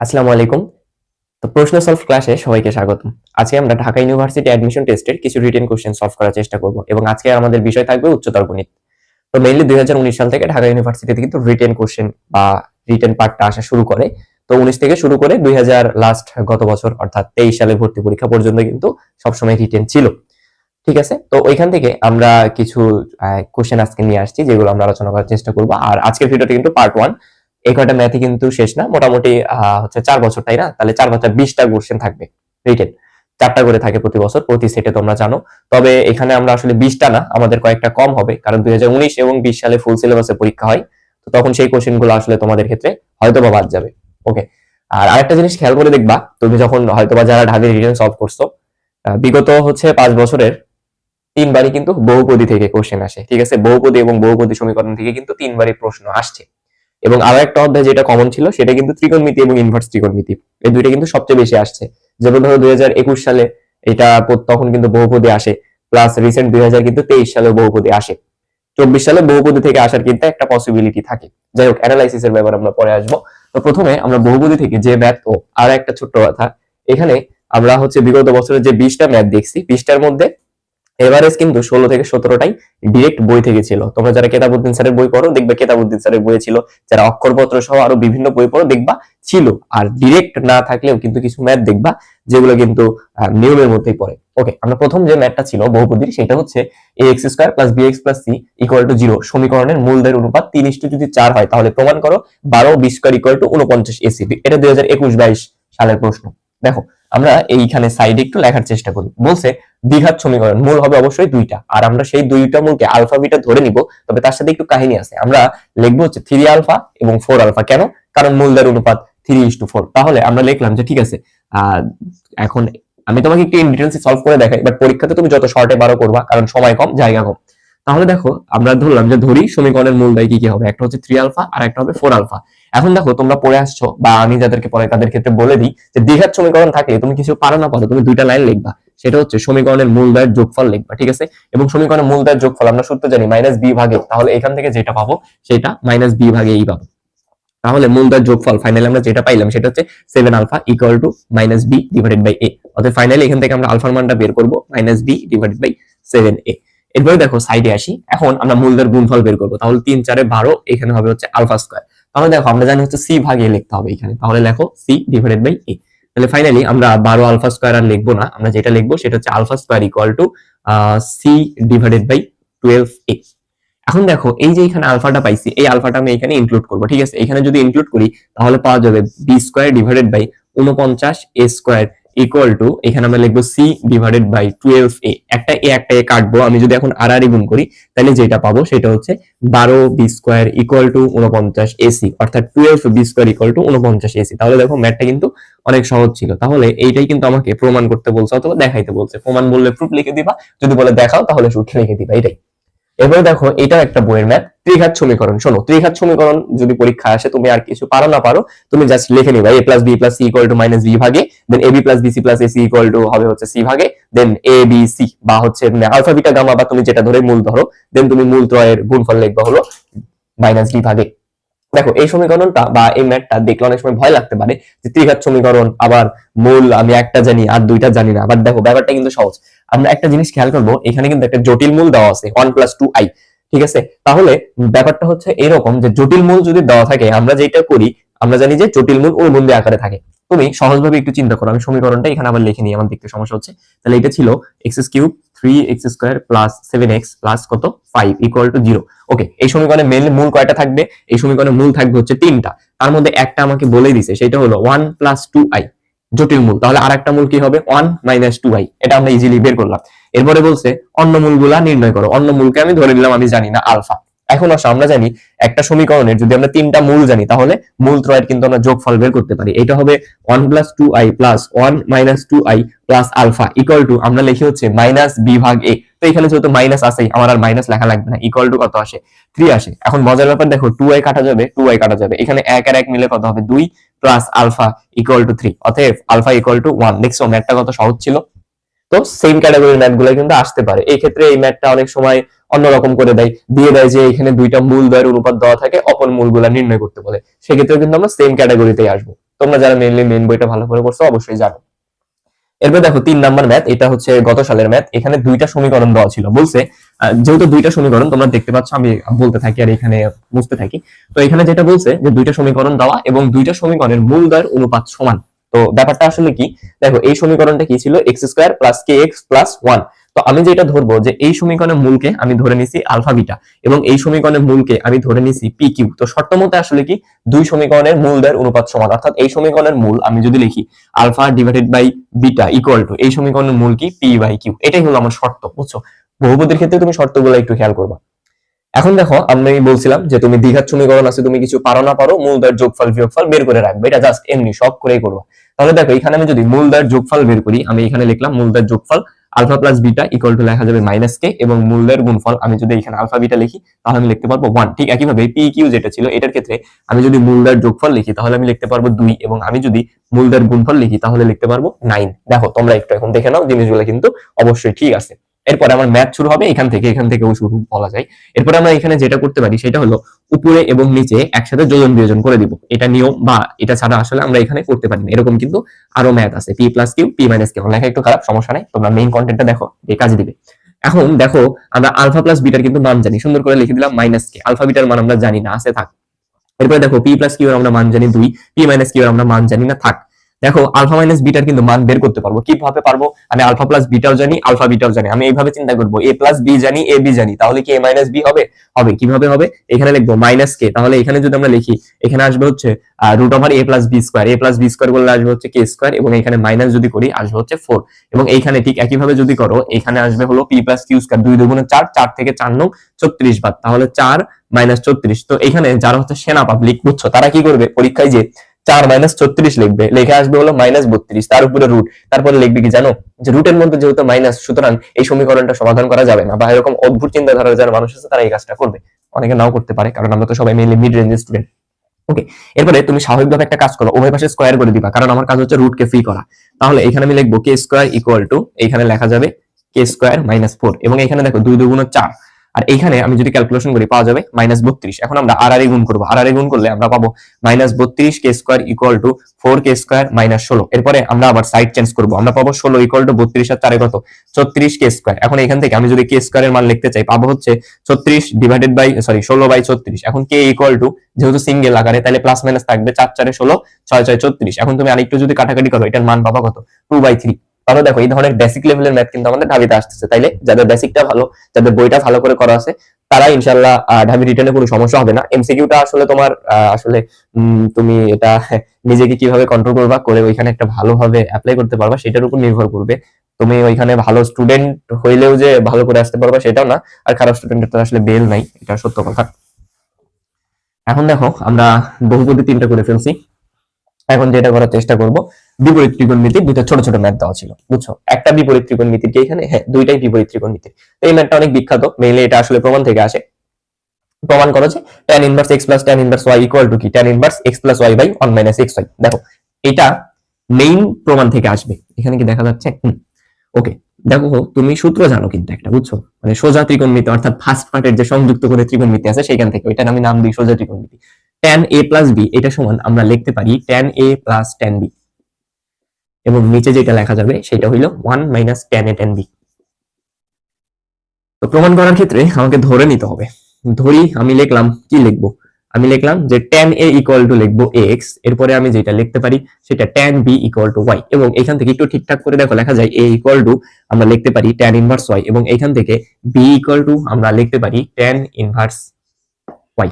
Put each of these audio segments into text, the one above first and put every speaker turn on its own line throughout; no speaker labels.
আসসালামু আলাইকুম। তো প্রশ্ন সলভ ক্লাসে সবাইকে স্বাগতম। আজকে আমরা ঢাকা ইউনিভার্সিটি অ্যাডমিশন টেস্টের কিছু রিটেন কোশ্চেন সলভ করার চেষ্টা করব এবং আজকে আমাদের বিষয় থাকবে উচ্চতর গণিত। তো মেইনলি দুই হাজার উনিশ সাল থেকে ঢাকা ইউনিভার্সিটিতে কিন্তু রিটেন কোশ্চেন বা রিটেন পার্টটা আসা শুরু করে। তো উনিশ থেকে শুরু করে দুই হাজার লাস্ট গত বছর অর্থাৎ তেইশ সালে ভর্তি পরীক্ষা পর্যন্ত কিন্তু সবসময় রিটেন ছিল। ঠিক আছে? তো ওইখান থেকে আমরা কিছু কোশ্চেন আজকে নিয়ে আসছি, যেগুলো আমরা আলোচনা করার চেষ্টা করব। আর আজকের ভিডিওটা কিন্তু পার্ট ওয়ান এই কয়টা ম্যাথই কিন্তু শেষ না, মোটামুটি হচ্ছে চার বছর, তাই না? তাহলে চার বছর বিশটা কোশ্চেন থাকবে রিটেন চারটা করে থাকে প্রতি বছর, প্রতি সেটে তোমরা জানো। তবে এখানে আমরা আসলে বিশটা না, আমাদের কয়েকটা কম হবে, কারণ দুই হাজার উনিশ এবং বিশ সালে ফুল সিলেবাসে পরীক্ষা হয়, তো তখন সেই কোশ্চেনগুলো আসলে তোমাদের ক্ষেত্রে হয়তো বা বাদ যাবে ওকে আর আরেকটা জিনিস খেয়াল করে দেখবা, তুমি যখন হয়তোবা যারা ঢাবি রিটেন সলভ করছ বিগত হচ্ছে পাঁচ বছরের তিনবারই কিন্তু বহুপদী থেকে কোশ্চেন আসে, ঠিক আছে? বহুপদী এবং বহুপদী সমীকরণ থেকে কিন্তু তিনবারই প্রশ্ন আসছে। এবং আরও একটা অধ্যায় যেটা কমন ছিল, সেটা কিন্তু ত্রিকোণমিতি এবং ইনভার্স ত্রিকোণমিতি। এই দুইটা কিন্তু সবচেয়ে বেশি আসছে। যেমন ধরো দুই হাজার একুশ সালে এটা তখন কিন্তু বহুপদী আসে প্লাস রিসেন্ট দুই হাজার কিন্তু তেইশ সালে বহুপদী আসে। চব্বিশ সালে বহুপদী থেকে আসার কিন্তু একটা পসিবিলিটি থাকে। যাই হোক অ্যানালাইসিসের ব্যাপারে আমরা পরে আসব। তো প্রথমে আমরা বহুপদী থেকে যে ম্যাথ ও আর একটা ছোট্ট কথা, এখানে আমরা হচ্ছে বিগত বছরের যে বিশটা ম্যাথ দেখছি, বিশটার মধ্যে এভারেজ কিন্তু ষোলো থেকে সতেরোটাই ডিরেক্ট বই থেকে ছিল। তোমরা যারা কেতাবুদ্দিন স্যারের বই পড়ো, দেখবে কেতাবুদ্দিন স্যারের বইয়ে ছিল। যারা অক্ষরপত্র সহ আরও বিভিন্ন বই পড়ো, দেখবা ছিল। আর ডিরেক্ট না থাকলেও কিন্তু কিছু ম্যাথ দেখবা, যেগুলো কিন্তু নিয়মের মধ্যেই পড়ে। ওকে আমরা প্রথম যে ম্যাথটা ছিল বহুপদীর, সেটা হচ্ছে a x square plus b x plus c equal to zero সমীকরণের মূলদের অনুপাত তিন ইস্টু যদি চার হয়, তাহলে প্রমাণ করো, বারো বি স্কোয়ার ইকুয়াল টু উনপঞ্চাশ এসিবি এটা দুই হাজার একুশ বাইশ সালের প্রশ্ন। দেখো আমরা এইখানে সাইডে একটু লেখার চেষ্টা করি। বলছে, দ্বিঘাত সমীকরণ, মূল হবে অবশ্যই দুইটা। আর আমরা সেই দুইটা মূলকে আলফা বিটা ধরে নিব, তবে তার সাথে একটু কাহিনী আছে। আমরা লিখব হচ্ছে থ্রি আলফা এবং ফোর আলফা কেন? কারণ মূলদের অনুপাত থ্রি ইস টু ফোর তাহলে আমরা লিখলাম যে, ঠিক আছে এখন আমি তোমাকে একটু ইন সলভ করে দেখাই বাট পরীক্ষাতে তুমি যত শর্টে বারো করবা, কারণ সময় কম, জায়গা কম। তাহলে দেখো, আমরা ধরলাম যে, ধরি সমীকরণের মূল দেয় কি কি হবে? একটা হচ্ছে থ্রি আলফা আর একটা হবে ফোর আলফা এখন দেখো, তোমরা পড়ে আসছো, বা আমি যাদেরকে পড়ে তাদের ক্ষেত্রে বলে দিই যে দ্বিঘাত সমীকরণ থাকলে তুমি কিছু পারো না পারো, তুমি দুইটা লাইন লিখবা। সেটা হচ্ছে সমীকরণের মূল দ্বয়ের যোগফল লিখবা, ঠিক আছে? এবং সমীকরণের মূল দ্বয়ের যোগফল, আমরা সূত্র জানি মাইনাস বি ভাগে, তাহলে এখান থেকে যেটা পাবো, সেটা মাইনাস বি ভাগে এই পাবো। তাহলে মূল দ্বয়ের যোগফল ফাইনালি আমরা যেটা পাইলাম, সেটা হচ্ছে seven alpha equal to minus b divided by a অর্থাৎ ফাইনালি এখান থেকে আমরা আলফার মানটা বের করব minus b divided by seven a এরপরে দেখো সাইডে আসি। এখন আমরা মূলদের গুণফল বের করব, তাহলে তিন চারে বারো, এখানে হবে হচ্ছে আলফা স্কোয়ার তাহলে দেখো আমরা জানি হচ্ছে সি ভাগ এ লিখতে হবে এখানে। তাহলে লেখো সি ডিভাইডেড বাই এ তাহলে ফাইনালি আমরা বারো আলফা স্কোয়ার আর লিখব না। আমরা যেটা লিখব সেটা হচ্ছে alpha square equal to c divided by twelve a এখন দেখো, এই যে এখানে আলফাটা পাইছি, এই আলফাটা আমি এখানে ইনক্লুড করব, ঠিক আছে? এখানে যদি ইনক্লুড করি, তাহলে পাওয়া যাবে বি স্কোয়ার ডিভাইডেড বাই উনপঞ্চাশ এ স্কোয়ার ইকুয়াল টু এখানে আমরা লিখব c divided by twelve a একটা এ একটা এ কাটবো। আমি যদি এখন আর আর গুণ করি, তাহলে যেটা পাবো সেটা হচ্ছে বারো বি স্কোয়ার ইকুয়াল টু উনপঞ্চাশ এসি অর্থাৎ twelve b square equal to উনপঞ্চাশ এসি তাহলে দেখো ম্যাথটা কিন্তু অনেক সহজ ছিল। তাহলে এইটাই কিন্তু আমাকে প্রমাণ করতে বলছে অথবা দেখাইতে বলছে। প্রমাণ বললে প্রুফ লিখে দিবা। যদি বলে দেখাও, তাহলে সূত্র লিখে দিবা। এটাই। এবারে দেখো এটা একটা বইয়ের ম্যাথ। ত্রিঘাত সমীকরণ, শোনো, ত্রিঘাত সমীকরণ যদি পরীক্ষা আসে, তুমি আর কিছু পারো না পারো, তুমি জাস্ট লিখে নিবা a plus b plus c equal to minus b ভাগে then a b plus b c plus a c equal to হবে হচ্ছে সি ভাগে দেন এ বি সি বা হচ্ছে আলফা বিটা গামা বা তুমি যেটা ধরে, মূল ধরো দেন তুমি মূল ত্রয়ের গুণফল লিখবা হলো মাইনাস ডি ভাগে। দেখো, এই সমীকরণটা বা এই ম্যাথটা দেখলে অনেক সময় ভয় লাগতে পারে যে ত্রিঘাত সমীকরণ, আবার মূল, আমি একটা জানি, আর দুইটা জানি না। বাট দেখো, ব্যাপারটা কিন্তু সহজ। আমরা একটা জিনিস খেয়াল করব, এখানে কিন্তু একটা জটিল মূল দেওয়া আছে ওয়ান প্লাস টু আই ঠিক আছে? তাহলে ব্যাপারটা হচ্ছে এরকম যে জটিল মূল যদি দেওয়া থাকে, আমরা যেটা করি আমরা জানি যে জটিল মূল অনুবন্ধী আকারে থাকে। তুমি সহজভাবে একটু চিন্তা করো, আমি সমীকরণটা এখানে আবার লিখে নিই, আমার দেখতে সমস্যা হচ্ছে। তাহলে এটা ছিল x cube three x square plus seven x plus কত? Five equal to zero okay এই সমীকরণে মেন মূল কয়টা থাকবে? এই সমীকরণে মূল থাকবে হচ্ছে তিনটা। তার মধ্যে একটা আমাকে বলে দিছে, সেটা হলো ওয়ান প্লাস টু আই জটিল মূল। তাহলে আর একটা মূল কি হবে? ওয়ান মাইনাস টু আই এটা আমরা ইজিলি বের করলাম। এরপরে বলছে, অন্য মূলগুলা নির্ণয় করো। অন্য মূলকে আমি ধরে নিলাম, আমি জানি না আলফা এখন আসো, আমরা জানি একটা সমীকরণের যদি আমরা তিনটা মূল জানি, তাহলে মূল ত্রয়ের কিন্তু আমরা যোগফল বের করতে পারি। এটা হবে one plus two i plus one minus two i plus alpha equal to আমরা লিখি হচ্ছে মাইনাস বি ভাগ এ তো এখানে যেহেতু মাইনাস আসেই আমার আর মাইনাস লেখা লাগবে না ইকুয়াল টু কত আসে? থ্রি আসে। এখন মজার ব্যাপার দেখো টু আই কাটা যাবে টু আই কাটা যাবে। এখানে এক আর এক মিলে কত হবে? দুই plus alpha equal to three অতএব আলফা ইকুয়াল টু ওয়ান দেখছ ম্যাথটা কত সহজ ছিল? তো সেম ক্যাটাগরির ম্যাথগুলো কিন্তু আসতে পারে। এই ক্ষেত্রে এই ম্যাথটা অনেক সময় অন্যরকম করে দেয়। দিয়ে দেয় যে এখানে দুইটা মূল দ্বয়ের অনুপাত দেওয়া থাকে, অপর মূলগুলা নির্ণয় করতে বলে। সেক্ষেত্রেও কিন্তু আমরা সেম ক্যাটাগরিতেই আসব। তোমরা যারা মেনলি মেন বইটা ভালো করে করছ অবশ্যই জানো। এরপর দেখো, তিন নাম্বার ম্যাথ এটা হচ্ছে গত সালের ম্যাথ এখানে দুইটা সমীকরণ দেওয়া ছিল। বলছে যেহেতু দুইটা সমীকরণ, তোমরা দেখতে পাচ্ছ, আমি বলতে থাকি আর এখানে বুঝতে থাকি। তো এখানে যেটা বলছে, যে দুইটা সমীকরণ দেওয়া এবং দুইটা সমীকরণের মূল দয়ের অনুপাত সমান। তো ব্যাপারটা আসলে কি? দেখো, এই সমীকরণটা কি ছিল? X square plus k x plus one তো আমি যেটা ধরবো যে এই সমীকরণের মূলকে আমি ধরে নিছি আলফা বিটা এবং এই সমীকরণের মূলকে আমি ধরে নিছি পি কিউ তো শর্ত মতে আসলে কি? দুই সমীকরণের মূল দয়ের অনুপাত সমান। অর্থাৎ এই সমীকরণের মূল আমি যদি লিখি alpha divided by beta equal to, এই সমীকরণের মূল কি? পি বাই কিউ এটাই হলো আমার শর্ত, বুঝছ? বহুপদীর ক্ষেত্রে তুমি শর্তগুলো একটু খেয়াল করবা। এখন দেখো, আমি বলছিলাম যে তুমি দ্বিঘাত সমীকরণ আছে, তুমি কিছু পারো না পারো মূল দয়ের যোগফল, বিয়োগফল বের করে রাখবে। এটা জাস্ট এমনি, সব করেই করবা। তাহলে দেখো, এখানে আমি যদি মূল দয়ের যোগফল বের করি, আমি এখানে লিখলাম মূল দয়ের যোগফল alpha plus beta equal to লেখা যাবে মাইনাস কে এবং মূল্যের গুণফল আমি যদি এখানে আলফা বিটা লিখি, তাহলে আমি লিখতে পারব ওয়ান ঠিক একইভাবে পি কিউ যেটা ছিল, এটার ক্ষেত্রে আমি যদি মূল দয়ের যোগফল লিখি, তাহলে আমি লিখতে পারব দুই এবং আমি যদি মূল দয়ের গুণফল লিখি, তাহলে লিখতে পারব নাইন দেখো, তোমরা একটু এখন দেখে নাও, জিনিসগুলো কিন্তু অবশ্যই ঠিক আছে। এরপরে আমার ম্যাথ শুরু হবে এখান থেকে, এখান থেকেও শুরু বলা যায়। এরপরে আমরা এখানে যেটা করতে পারি সেটা হলো উপরে এবং নিচে একসাথে যোজন বিয়োজন করে দিব। এটা নিয়ম বা এটা ছাড়া আসলে আমরা এখানে করতে পারি না। এরকম কিন্তু আরও ম্যাথ আছে। P plus q p minus q লেখা একটু খারাপ, সমস্যা নাই। তোমরা মেইন কন্টেন্টটা দেখো যে কাজে দিবে। এখন দেখো, আমরা আলফা প্লাস বিটার কিন্তু মান জানি। সুন্দর করে লিখে দিলাম মাইনাস কে আলফা বিটার মান আমরা জানি না, আছে থাক। এরপরে দেখো পি প্লাস কিউ আমরা মান জানি দুই পি মাইনাস কিউ আমরা মান জানি না, থাক। দেখো, আলফা মাইনাস বিটার কিন্তু মান বের করতে পারব। কীভাবে পারব? আমি আলফা প্লাস বিটাও জানি, আলফা বিটাও জানি। আমি এইভাবে চিন্তা করব এ প্লাস বি জানি এ বি জানি। তাহলে কি এ মাইনাস বি হবে? হবে। কীভাবে হবে? এখানে লিখব মাইনাস কে তাহলে এখানে যদি আমরা লিখি, এখানে আসবে হচ্ছে root over a plus b square a plus b square করলে আসবে হচ্ছে কে স্কোয়ার এবং এখানে মাইনাস যদি করি, আসবে হচ্ছে ফোর এবং এইখানে ঠিক একইভাবে যদি করো, এখানে আসবে হলো পি প্লাস কিউ স্কোয়ার দুই দুগুণে চার চার থেকে চার নং ছত্রিশ বাদ। তাহলে চার মাইনাস ছত্রিশ। তো এখানে যারা হচ্ছে সেনা পাবলিক বুঝছ, তারা কি করবে? পরীক্ষায় যে চার মাইনাস ছত্রিশ লিখবে। লেখা আসবে হলো মাইনাস বত্রিশ, তার উপরে রুট তারপরে লিখবে কি জানো? যে রুটের মধ্যে যেহেতু মাইনাস সুতরাং এই সমীকরণটা সমাধান করা যাবে না বা এরকম অদ্ভুত চিন্তাধারার যারা মানুষ আছে তারা এই কাজটা করবে। অনেকে নাও করতে পারে, কারণ আমরা তো সবাই মেনলি মিড রেঞ্জের স্টুডেন্ট ওকে এরপরে তুমি স্বাভাবিকভাবে একটা কাজ করো, উভয় পাশে স্কোয়ার করে দিবা, কারণ আমার কাজ হচ্ছে রুট কে ফ্রি করা। তাহলে এখানে আমি লিখব কে স্কোয়ার ইকুয়াল টু এখানে লেখা যাবে কে স্কোয়ার মাইনাস ফোর এবং এখানে দেখো দুই দুগুণ চার। আর এইখানে আমি যদি ক্যালকুলেশন করি, পাওয়া যাবে মাইনাস বত্রিশ। এখন আমরা আর আর গুণ করব। আর আর গুণ করলে আমরা পাবো মাইনাস বত্রিশ k square equal to four k square minus ষোলো। এরপরে আমরা আবার সাইড চেঞ্জ করব। আমরা পাবো ষোলো ইকুয়াল টু বত্রিশ আর চারে কত? ছত্রিশ কে স্কোয়ার এখন এখান থেকে আমি যদি কে স্কোয়ারের মান লিখতে চাই, পাবো হচ্ছে ছত্রিশ ডিভাইডেড বাই সরি ষোলো বাই ছত্রিশ। এখন কে ইকুয়াল টু যেহেতু সিঙ্গেল আকারে, তাহলে প্লাস মাইনাস থাকবে চার চারে ষোলো, ছয় ছয় ছত্রিশ। এখন তুমি আরেকটু যদি কাটাকাটি করো, এটার মান পাবা কত? টু বাই থ্রি তাহলে দেখো, এই ধরনের বেসিক লেভেলের ম্যাথ কিন্তু আমাদের ঢাবিতে আসতেছে। তাইলে যাদের বেসিকটা ভালো, যাদের বইটা ভালো করে করা আছে, তারা ইনশাল্লাহ ঢাবি রিটার্নে কোনো সমস্যা হবে না। এমসিকিউটা আসলে তোমার আসলে তুমি এটা নিজেকে কীভাবে কন্ট্রোল করবা, করে ওইখানে একটা ভালোভাবে অ্যাপ্লাই করতে পারবা, সেটার উপর নির্ভর করবে। তুমি ওইখানে ভালো স্টুডেন্ট হইলেও যে ভালো করে আসতে পারবা, সেটাও না। আর খারাপ স্টুডেন্টের তো আসলে বেল নাই, এটা সত্য কথা। এখন দেখো, আমরা বহুপদী তিনটা করে ফেলছি। এখন যেটা করার চেষ্টা করব, বিপরীত ত্রিকোণমিতির দুটো ছোট ছোট ম্যাথ দেওয়া ছিল, বুঝছ? একটা বিপরীত ত্রিকোণমিতির কি এখানে? হ্যাঁ দুইটাই বিপরীত ত্রিকোণমিতির এই ম্যাথটা অনেক বিখ্যাত মেইনলি এটা আসলে প্রমাণ থেকে আসে। প্রমাণ করো যে tan inverse x tan inverse y equal to কি? tan inverse x y by 1 minus x y দেখো, এটা মেইন প্রমাণ থেকে আসবে। এখানে কি দেখা যাচ্ছে? ওকে দেখো, তুমি সূত্র জানো কিন্তু একটা, বুঝছ? মানে সোজা ত্রিকোণমিতি, অর্থাৎ ফার্স্ট পার্টের যে সংযুক্ত করে ত্রিকোণমিতি আছে, সেখান থেকে, ওইটার আমি নাম দিই সোজা ত্রিকোণমিতি। Tan a প্লাস b, এটা সমান আমরা লিখতে পারি tan a plus tan b এবং নিচে যেটা লেখা যাবে সেটা হইল 1 মাইনাস a tan b তো প্রমাণ করার ক্ষেত্রে আমাকে ধরে নিতে হবে। ধরি, আমি লিখলাম, কি লিখব? আমি লিখলাম যে tan a ইকুয়াল টু লিখব x এরপরে আমি যেটা লিখতে পারি সেটা tan b equal to y এবং এখান থেকে একটু ঠিকঠাক করে দেখো, লেখা যায় a ইকুয়াল টু আমরা লিখতে পারি tan ইনভার্স y, এবং এখান থেকে b ইকুয়াল টু আমরা লিখতে পারি tan ইনভার্স y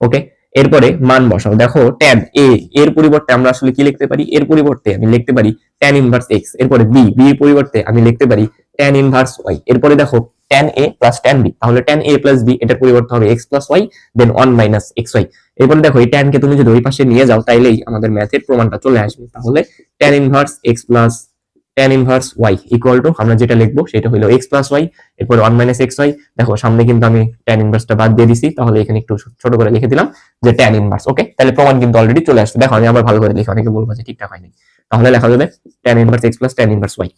ওকে এরপরে মান বসাও। দেখো tan a, এর পরিবর্তে আমরা আসলে কি লিখতে পারি? এর পরিবর্তে আমি লিখতে পারি tan ইনভার্স x, এরপরে b b এর পরিবর্তে আমি লিখতে পারি tan ইনভার্স y এরপরে দেখো tan a plus tan b তাহলে tan এ প্লাস বি এটার পরিবর্তে হবে x plus y then one minus x y এরপরে দেখো এই tan কে তুমি যদি ওই পাশে নিয়ে যাও, তাইলেই আমাদের ম্যাথের প্রমাণটা চলে আসবে। তাহলে tan inverse x plus tan inverse y equal to আমরা যেটা লিখব সেটা হলো x প্লাস y, এরপরে 1 মাইনাস xy দেখো সামনে কিন্তু আমি tan ইনভার্সটা বাদ দিয়ে দিছি, তাহলে এখানে একটু ছোট করে লিখে দিলাম যে tan ইনভার্স ওকে তাহলে প্রমাণ কিন্তু অলরেডি চলে আসছে। দেখো, আমি আবার ভালো করে লিখি অনেকে বলব যে ঠিকঠাক হয়নি। তাহলে লেখা যাবে tan inverse x plus tan inverse y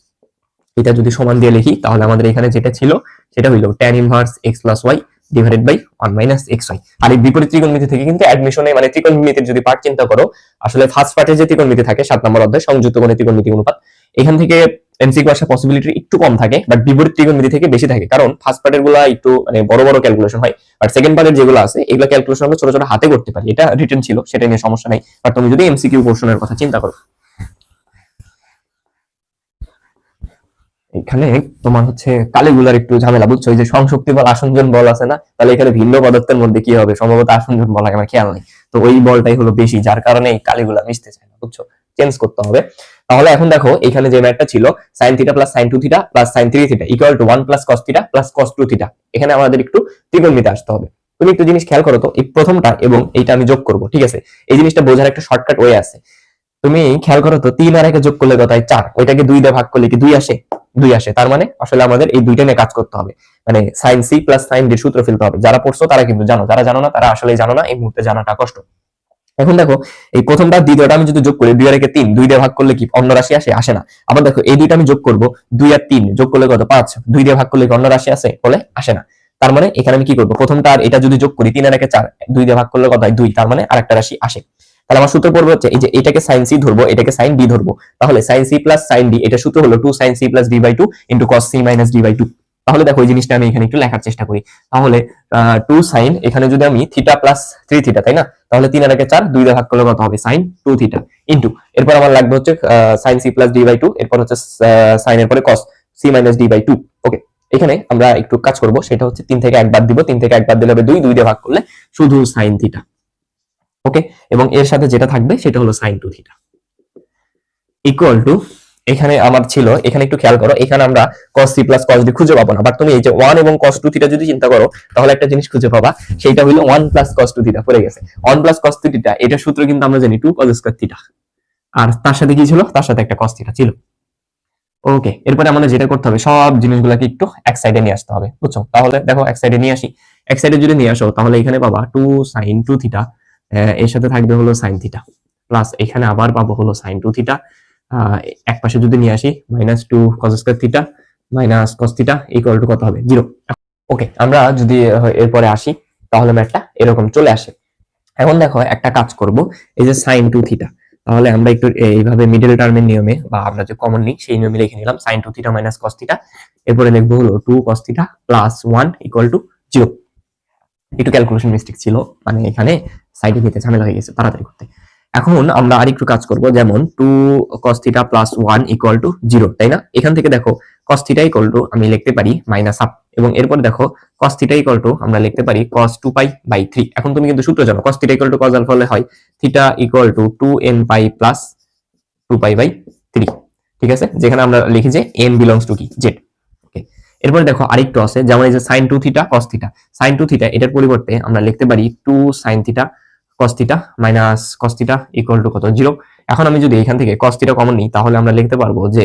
এটা যদি সমান দিয়ে লিখি, তাহলে আমাদের এখানে যেটা ছিল, সেটা হইল tan inverse x plus y divided by one minus x y আর এই বিপরীত ত্রিকোণমিতি থেকে কিন্তু অ্যাডমিশনে মানে ত্রিকোণমিতির যদি পার্ট চিন্তা করো, আসলে ফার্স্ট পার্টে যে ত্রিকোণমিতি থাকে, সাত নম্বর অধ্যায়, সংযুক্ত কোণে ত্রিকোণমিতি অনুপাত এখান থেকে এমসিকিউ আসার পসিবিলিটি একটু কম থাকে বাট বিপরীত ত্রিকোণমিতি থেকে বেশি থাকে। কারণ ফার্স্ট পার্টেরগুলো একটু মানে বড় বড় ক্যালকুলেশন হয় বাট সেকেন্ড পার্টের যেগুলো আছে, এগুলো ক্যালকুলেশন আমরা ছোট ছোট হাতে করতে পারি। এটা রিটেন ছিল সেটা নিয়ে সমস্যা নাই। বাট তুমি যদি এমসিকিউ পোর্শনের কথা চিন্তা করো। এখানে তোমার হচ্ছে কালীগুলার একটু ঝামেলা, বুঝছ? যে সংশক্তি বল আসঞ্জন বল আছে না? তাহলে এখানে ভিন্ন পদার্থের মধ্যে কি হবে? সম্ভবত আসঞ্জন বল, আমার খেয়াল নেই। তো ওই বলটাই হলো বেশি, যার কারণে এই কালীগুলা মিশতে চায় না, বুঝছ? চেঞ্জ করতে হবে। তাহলে এখন দেখো, এখানে যে ম্যাটটা ছিল sine theta plus sine two theta plus sine three theta equal to one plus cos theta plus cos two theta এখানে আমাদের একটু ত্রিকোণমিতি আসতে হবে। তুমি একটু জিনিস খেয়াল করো তো, এই প্রথমটা এবং এইটা আমি যোগ করব, ঠিক আছে? এই জিনিসটা বোঝার একটা শর্টকাট ওয়ে আছে। তুমি খেয়াল করো তো, তিন আর একে যোগ করলে কথায়? চার। ওইটাকে দুই দিয়ে ভাগ করলে কি দুই আসে? দুই আসে। তার মানে আসলে আমাদের এই দুইটা নিয়ে কাজ করতে হবে। মানে sine c plus sine d সূত্র ফেলতে হবে। যারা পড়ছো তারা কিন্তু জানো, যারা জানো না তারা আসলে জানো না, এই মুহূর্তে জানাটা কষ্ট। এখন দেখো, এই প্রথমটা, দ্বিতীয়টা আমি যদি যোগ করি, দুই আর একে তিন, দুই দিয়ে ভাগ করলে কি অন্য রাশি আসে? আসে না। আবার দেখো, এই দুইটা আমি যোগ করব, দুই আর তিন, যোগ করলে কত? পাঁচ। দুই দিয়ে ভাগ করলে কি অন্য রাশি আসে? বলে আসে না। তার মানে এখানে আমি কি করব? প্রথমটা আর এটা যদি যোগ করি, তিন আর একে চার, দুই দিয়ে ভাগ করলে কত হয়? দুই। তার মানে আরেকটা রাশি আসে। তাহলে আমার সূত্র পড়বে হচ্ছে, এই যে এটাকে সাইন সি ধরবো, এটাকে সাইন ডি ধরবো। তাহলে sine c plus sine d এটা সূত্র হলো two sine c plus d by two into cos c minus d by two তাহলে দেখো এই জিনিসটা আমি এখানে একটু লেখার চেষ্টা করি। তাহলে টু সাইন এখানে যদি আমি থিটা প্লাস থ্রি থিটা তাই না? তাহলে তিন আর একে চার, দুই ভাগ করলে কত হবে? সাইন টু থিটা ইন্টু এরপর আমার লাগবে হচ্ছে sine c plus d by two এরপর হচ্ছে সাইন এর পরে cos c minus d by two okay এখানে আমরা একটু কাজ করব, সেটা হচ্ছে তিন থেকে একবার দিব, তিন থেকে একবার দিলে হবে দুই দুই দিয়ে ভাগ করলে শুধু সাইন থিটা ওকে এবং এর সাথে যেটা থাকবে, সেটা হলো sine two theta equal to এখানে আমার ছিল, এখানে একটু খেয়াল করো, এখানে আমরা cos c plus cos d খুঁজে পাবো না। বাট তুমি এই যে 1 এবং cos 2 থিটা যদি চিন্তা করো, তাহলে একটা জিনিস খুঁজে পাবা সেটা হলো 1 প্লাস cos 2 থিটা পড়ে গেছে। 1 প্লাস cos 2 থিটা এটা সূত্র কিন্তু আমরা জানি 2 cos স্কয়ার থিটা আর তার সাথে কি ছিল? তার সাথে একটা cos থিটা ছিল। ওকে এরপরে আমাদের যেটা করতে হবে, সব জিনিসগুলোকে একটু এক সাইডে নিয়ে আসতে হবে, বুঝছ? তাহলে দেখো এক সাইডে নিয়ে আসি। এক সাইডে যদি নিয়ে আসো, তাহলে এখানে পাবা 2 sin 2 থিটা এর সাথে থাকবে হলো sin থিটা প্লাস এখানে আবার পাবো হলো sin 2 থিটা এক পাশে যদি নিয়ে আসি minus two cos square theta minus cos theta equal to কত হবে? জিরো ওকে আমরা যদি এরপরে আসি, তাহলে ম্যাথটা এরকম চলে আসে। এখন দেখো, একটা কাজ করব, এই যে সাইন টু থিটা তাহলে আমরা একটু এইভাবে মিডল টার্মের নিয়মে, বা আমরা যে কমন নিই, সেই নিয়মে লিখে নিলাম sine two theta minus cos theta এরপরে লিখব হলো two cos theta plus one equal to zero একটু ক্যালকুলেশন মিস্টেক ছিল মানে এখানে সাইডে নিতে ঝামেলা হয়ে গেছে, তাড়াতাড়ি করতে। এখন আমরা আরেকটু কাজ করব, যেমন two cos theta plus one equal to zero তাই না? এখান থেকে দেখো কস থিটা ইকুয়াল টু আমি লিখতে পারি মাইনাস হাফ এবং এরপর দেখো কস থিটা ইকুয়াল টু আমরা লিখতে পারি cos two pi by three এখন তুমি কিন্তু সূত্র জানো cos theta equal to cos alpha হলে হয় theta equal to two n pi plus two pi by three ঠিক আছে? যেখানে আমরা লিখি যে এন বিলংস টু কি? জেড ওকে এরপরে দেখো, আরেকটু আছে, যেমন এই যে sine two theta cos theta sine two theta এটার পরিবর্তে আমরা লিখতে পারি two sine theta theta minus theta equal to কত? জিরো এখন আমি যদি এখান থেকে থিটা কমন নিই, তাহলে আমরা লিখতে পারব যে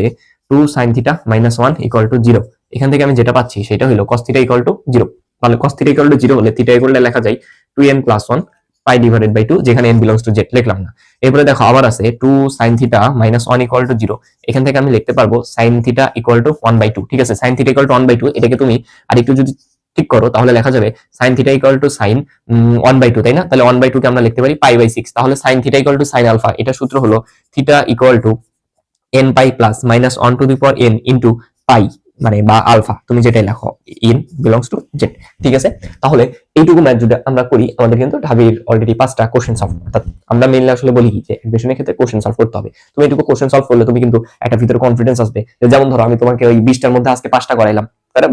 two sine theta minus one equal to zero এখান থেকে আমি যেটা পাচ্ছি সেটা হলো থিটা ইকুয়াল টু জিরো তাহলে থিটা ইকুয়াল টু জিরো হলে থিটা ইকুয়াল লেখা যায় two n plus one pi divided by two যেখানে এন বিলংস টু জেড লিখলাম না। এরপরে দেখো আবার আছে two sine theta minus one equal to zero এখান থেকে আমি লিখতে পারব sine theta equal to one by two ঠিক আছে? Sine theta equal to one by two এটাকে তুমি আরেকটু যদি ঠিক করো, তাহলে লেখা যাবে sine theta equal to sine one by two তাই না? তাহলে ওয়ান বাই টু কে আমরা লিখতে পারি পাই বাই সিক্স তাহলে sine theta equal to sine alpha এটা সূত্র হলো theta equal to n pi plus minus one to the power n into pi মানে বা আলফা তুমি যেটাই লেখো ইন বিলংস টু জেড ঠিক আছে? তাহলে এইটুকু ম্যাথ যদি আমরা করি, আমাদের কিন্তু ঢাবির অলরেডি পাঁচটা কোশ্চেন সলভ অর্থাৎ আমরা মেইনলি আসলে বলি যে অ্যাডমিশনের ক্ষেত্রে কোশ্চেন সলভ করতে হবে। তুমি এইটুকু কোশ্চেন সলভ করলে তুমি কিন্তু একটা ভিতরে কনফিডেন্স আসবে। যেমন ধরো, আমি তোমাকে ওই বিশটার মধ্যে আজকে পাঁচটা করাইলাম।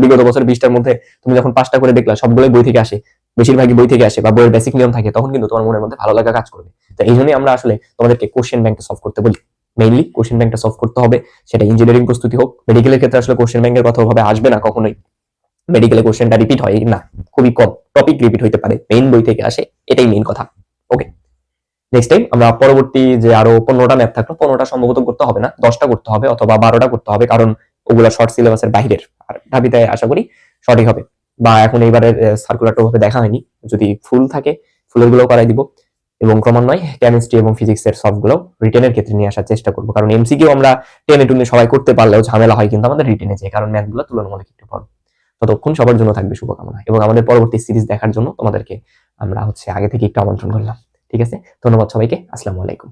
বিগত বছর বিশটার মধ্যে তুমি যখন পাঁচটা করে দেখলা, সবগুলোই বই থেকে আসে। বেশিরভাগই বই থেকে আসে বা বইয়ের বেসিক নিয়ম থাকে, তখন কিন্তু তোমার মনের মধ্যে ভালো লাগা কাজ করবে। তো এই জন্যই আমরা আসলে তোমাদেরকে কোশ্চেন ব্যাংকে সলভ করতে বলি। মেইনলি কোশ্চেন ব্যাংকটা সলভ করতে হবে, সেটা ইঞ্জিনিয়ারিং প্রস্তুতি হোক মেডিকেলের ক্ষেত্রে আসলে কোশ্চেন ব্যাংকের কথা ওভাবে আসবে না কখনোই। মেডিকেলে কোশ্চেনটা রিপিট হয়, না, খুবই কম। টপিক রিপিট হইতে পারে মেইন বই থেকে আসে, এটাই মেইন কথা। ওকে নেক্সট টাইম আমরা পরবর্তী যে আরও পনেরোটা ম্যাপ থাকল, পনেরোটা সম্ভবত করতে হবে না, দশটা করতে হবে অথবা বারোটা করতে হবে, কারণ ওগুলা শর্ট সিলেবাসের বাইরের আর ঢাবিতে আশা করি সঠিক হবে। বা এখন এইবারের সার্কুলারটা ওভাবে দেখা হয়নি। যদি ফুল থাকে ফুলেরগুলো করাই দিব। এবং ক্রমান্বয়ে কেমিস্ট্রি এবং ফিজিক্সের সবগুলো রিটেনের ক্ষেত্রে নিয়ে আসার চেষ্টা করব। কারণ এমসিকিউ আমরা টেনে টুনে সবাই করতে পারলেও ঝামেলা হয় কিন্তু আমাদের রিটেনে যায়। কারণ ম্যাথগুলো তুলনামূলক একটু বড় ততক্ষণ সবার জন্য থাকবে শুভকামনা। এবং আমাদের পরবর্তী সিরিজ দেখার জন্য তোমাদেরকে আমরা হচ্ছে আগে থেকে একটু আমন্ত্রণ করলাম। ঠিক আছে? ধন্যবাদ সবাইকে। আসসালামু আলাইকুম।